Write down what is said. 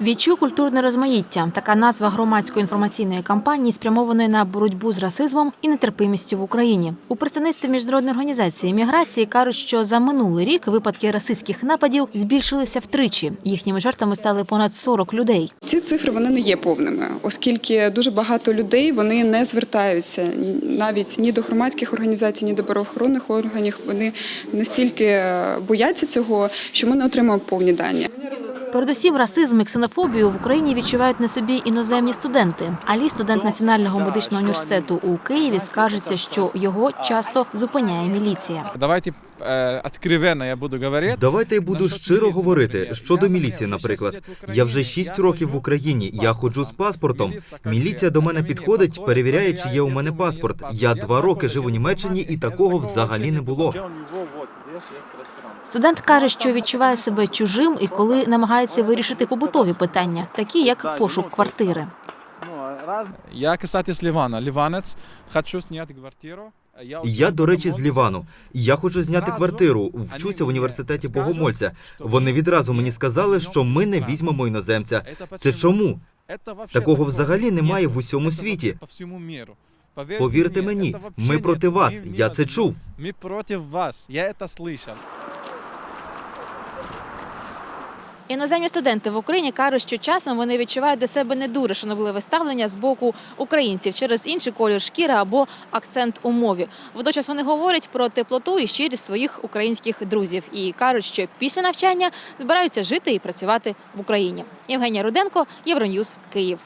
Відчуй культурне розмаїття. Така назва громадської інформаційної кампанії спрямованої на боротьбу з расизмом і нетерпимістю в Україні. У представництві міжнародної організації міграції кажуть, що за минулий рік випадки расистських нападів збільшилися втричі. Їхніми жертвами стали понад 40 людей. Ці цифри вони не є повними, оскільки дуже багато людей вони не звертаються навіть ні до громадських організацій, ні до правоохоронних органів. Вони настільки бояться цього, що ми не отримуємо повні дані. Передусім, расизм і ксенофобію в Україні відчувають на собі іноземні студенти. Алі, студент Національного медичного університету у Києві, скаржиться, що його часто зупиняє міліція. Давайте э, откровенно я буду говорить. Давайте я буду щиро говорити щодо міліції. Наприклад, я вже 6 років в Україні. Я ходжу з паспортом. Міліція до мене підходить, перевіряє, чи є у мене паспорт. Я два роки жив у Німеччині, і такого взагалі не було. Студент каже, що відчуває себе чужим і коли намагається вирішити побутові питання, такі як пошук квартири. Я, кстати, с Ливана. Ливанец. Хочу снять квартиру. Я, до речі, з Лівану. Я хочу зняти квартиру. Вчуся в університеті Богомольця. Вони відразу мені сказали, що ми не візьмемо іноземця. Це чому? Такого взагалі немає в усьому світі. Повірте мені, ми проти вас. Я це чув. Ми проти вас. Я это слышал. Іноземні студенти в Україні кажуть, що часом вони відчувають до себе не дуже шанобливе ставлення з боку українців через інший колір шкіри або акцент у мові. Водночас вони говорять про теплоту і щирість своїх українських друзів і кажуть, що після навчання збираються жити і працювати в Україні. Євгенія Руденко, Євроньюз, Київ.